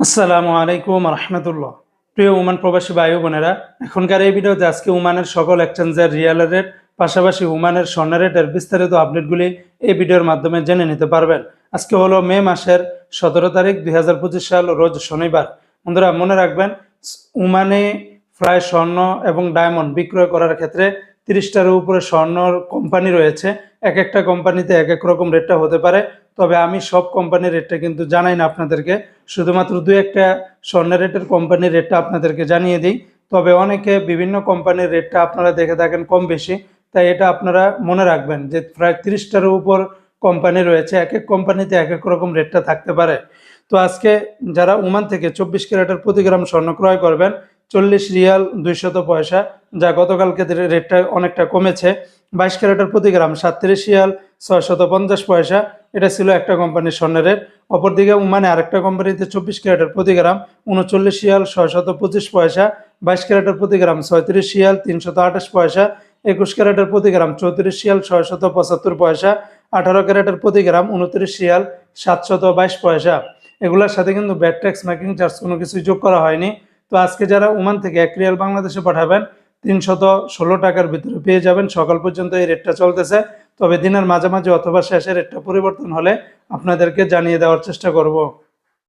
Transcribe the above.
আসসালামু আলাইকুম রহমতুল্লাহ প্রিয় উমান প্রবাসী ভাই বোনেরা, এখনকার এই ভিডিওতে আজকে উমানের সকল এক্সচেঞ্জের রিয়েল রেট পাশাপাশি উমানের স্বর্ণ রেটের বিস্তারিত আপডেটগুলি এই ভিডিওর মাধ্যমে জেনে নিতে পারবেন। আজকে হলো মে মাসের সতেরো তারিখ, দুই হাজার পঁচিশ সাল, রোজ শনিবার। বন্ধুরা, মনে রাখবেন উমানে প্রায় স্বর্ণ এবং ডায়মন্ড বিক্রয় করার ক্ষেত্রে তিরিশটার উপরে স্বর্ণর কোম্পানি রয়েছে। এক একটা কোম্পানিতে এক এক রকম রেটটা হতে পারে। তবে আমি সব কোম্পানির রেটটা কিন্তু জানাই না আপনাদেরকে। শুধুমাত্র দু একটা স্বর্ণের রেটের কোম্পানির রেটটা আপনাদেরকে জানিয়ে দিই। তবে অনেকে বিভিন্ন কোম্পানির রেটটা আপনারা দেখে থাকেন কম বেশি। তাই এটা আপনারা মনে রাখবেন যে প্রায় তিরিশটার উপর কোম্পানি রয়েছে। এক এক কোম্পানিতে এক এক রকম রেটটা থাকতে পারে। তো আজকে যারা ওমান থেকে চব্বিশ ক্যারেটের প্রতি গ্রাম স্বর্ণ ক্রয় করবেন, চল্লিশ রিয়াল দুইশত পয়সা, যা গতকালকে রেটটা অনেকটা কমেছে। বাইশ ক্যারেটের প্রতি গ্রাম সাতত্রিশ রিয়াল ছয়শত পঞ্চাশ পয়সা এটা ছিল একটা কোম্পানির স্বর্ণের। রেট অপরদিকে উমানে আরেকটা কোম্পানিতে চব্বিশ ক্যারেটের প্রতি গ্রাম, উনচল্লিশ রিয়াল ছয়শত পঁচিশ পয়সা, বাইশ ক্যারেটের প্রতি গ্রাম, ছয়ত্রিশ রিয়াল তিনশত আঠাশ পয়সা, একুশ ক্যারেটের প্রতি গ্রাম, চৌত্রিশ রিয়াল ছয়শত পঁচাত্তর পয়সা, আঠারো ক্যারেটের প্রতি গ্রাম, উনত্রিশ রিয়াল সাতশত বাইশ পয়সা। এগুলোর সাথে কিন্তু ব্যাট ট্যাক্স মেকিং চার্জ কোনো কিছু যোগ করা হয়নি। তো আজকে যারা ওমান থেকে এক রিয়াল বাংলাদেশে পাঠাবেন তিনশত ষোলো টাকার ভিতরে পেয়ে যাবেন। সকাল পর্যন্ত এই রেটটা চলতেছে। তবে দিনের মাঝামাঝি অথবা শেষের রেটটা পরিবর্তন হলে আপনাদেরকে জানিয়ে দেওয়ার চেষ্টা করব।